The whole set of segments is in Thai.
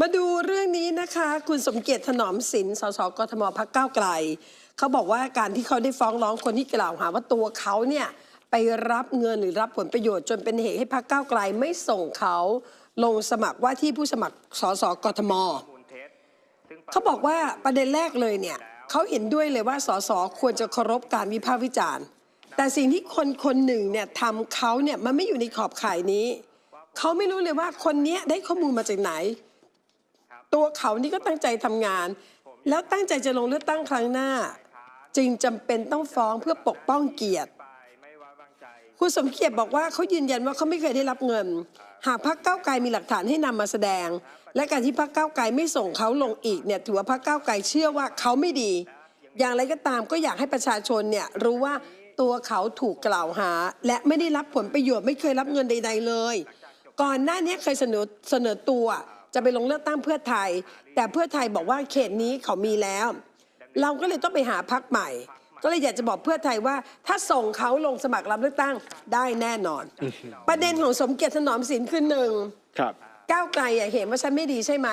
มาดูเรื่องนี้นะคะ คุณสมเกียรติถนอมสินสสกทมพักเก้าไกลเขาบอกว่าการที่เขาได้ฟ้องร้องคนที่กล่าวหาว่าตัวเขาเนี่ยไปรับเงินหรือรับผลประโยชน์จนเป็นเหตุให้พักเก้าไกลไม่ส่งเขาลงสมัครว่าที่ผู้สมัครสสกทมเขาบอกว่าประเด็นแรกเลยเนี่ยเขาเห็นด้วยเลยว่าสสควรจะเคารพการวิพากษ์วิจารณ์ แต่สิ่งที่คนคนหนึ่งเนี่ยทำเขาเนี่ยมันไม่อยู่ในขอบข่ายนี้เขาไม่รู้เลยว่าคนนี้ได้ข้อมูลมาจากไหน ตัวเขานี่ก็ตั้งใจทำงาน แล้วตั้งใจจะลงเลือกตั้งครั้งหน้า จึงจำเป็นต้องฟ้องเพื่อปกป้องเกียรติคุณสมเกียรติบอกว่าเขายืนยันว่าเขาไม่เคยได้รับเงิน หากพรรคก้าไกลมีหลักฐานให้นำมาแสดง และการที่พรรคก้าไกลไม่ส่งเขาลงอีกเนี่ยถือว่าพรรคก้าไกลเชื่อว่าเขาไม่ดี อย่างไรก็ตามก็อยากให้ประชาชนเนี่ยรู้ว่าตัวเขาถูกกล่าวหา และไม่ได้รับผลประโยชน์ไม่เคยรับเงินใด ๆ เลย ก่อนหน้านี้เคยเสนอเสนอตัว จะไปลงเลือกตั้งเพื่อไทย แต่เพื่อไทยบอกว่าเขตนี้เขามีแล้ว เราก็เลยต้องไปหาพักใหม่ ก็เลยอยากจะบอกเพื่อไทยว่า ถ้าส่งเขาลงสมัครรับเลือกตั้งได้แน่นอน ประเด็นของสมเกียรติถนอมสินคือหนึ่งครับก้าวไกลอะเห็นว่าฉันไม่ดีใช่ไหม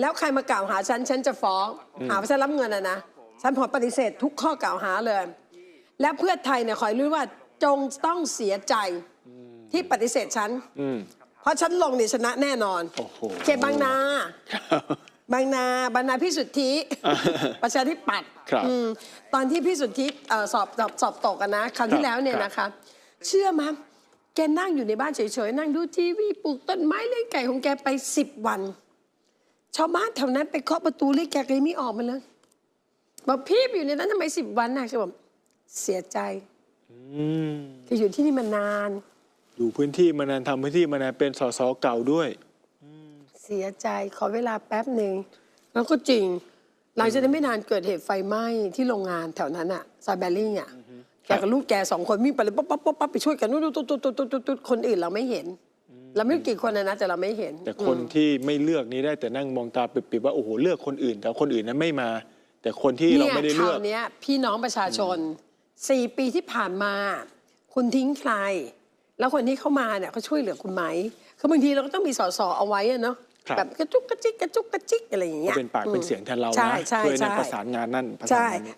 แล้วใครมากล่าวหาฉันฉันจะฟ้องหาว่าฉันรับเงินอะนะฉันขอปฏิเสธทุกข้อกล่าวหาเลย และเพื่อไทยเนี่ยขอให้รู้ว่าจงต้องเสียใจที่ปฏิเสธฉันอืม เพราะฉันลงเนี่ยชนะแน่นอนโอ้โหเขตบางนาบางนาบางนาพี่สุทธิ ประชาธิปัตย์ครับอืมตอนที่พี่สุทธิเอ่อสอบสอบสอบตกกันนะคราวที่แล้วเนี่ยครับ นะคะ เชื่อมั้ยแกนั่งอยู่ในบ้านเฉยๆ นั่งดูทีวีปลูกต้นไม้เลี้ยงไก่ของแกไปสิบวัน ชาวบ้านแถวนั้นไปเคาะประตูเรียกแกก็ยังไม่ออกมาเลยบอกพี่ไปอยู่ในนั้นทำไมสิบวันน่ะแกบอกเสียใจ อืม แกอยู่ที่นี่มานาน อยู่พื้นที่มานานทำพื้นที่มานานเป็นสสเก่าด้วย เสียใจขอเวลาแป๊บหนึ่ง แล้วก็จริง หลังจากนั้นไม่นานเกิดเหตุไฟไหม้ที่โรงงานแถวนั้นอะซอยแบริ่งอะแกกับลูกแกสองคนวิ่งไปเลยปั๊บปั๊บปั๊บปั๊บไปช่วยกันนู่นตุ๊ดตุ๊ดตุ๊ดตุ๊ดตุ๊ดตุ๊ดคนอื่นเราไม่เห็น เราไม่รู้กี่คนนะนะแต่เราไม่เห็นแต่คนที่ไม่เลือกนี้ได้แต่นั่งมองตาปิบๆว่าโอ้โหเลือกคนอื่น แต่คนอื่นนั้นไม่มา แต่คนที่เราไม่ได้ข่าเลืวอกเนี้ยพี่น้องประชาชนสี่ปีที่ผ่านมา คุณทิ้งใคร แล้วคนที่เข้ามาเนี่ยเขาช่วยเหลือคุณไหมคือบางทีเราก็ต้องมีสอสอเอาไว้อะเนาะครับ แบบกระจุกกระจิกกระจุกกระจิกอะไรอย่างเงี้ก็ยเป็นปากเป็นเสียงแทนเราใช่นะใช่ช่วยในใช่ประสานงานนั่นประสานใช่งานนี้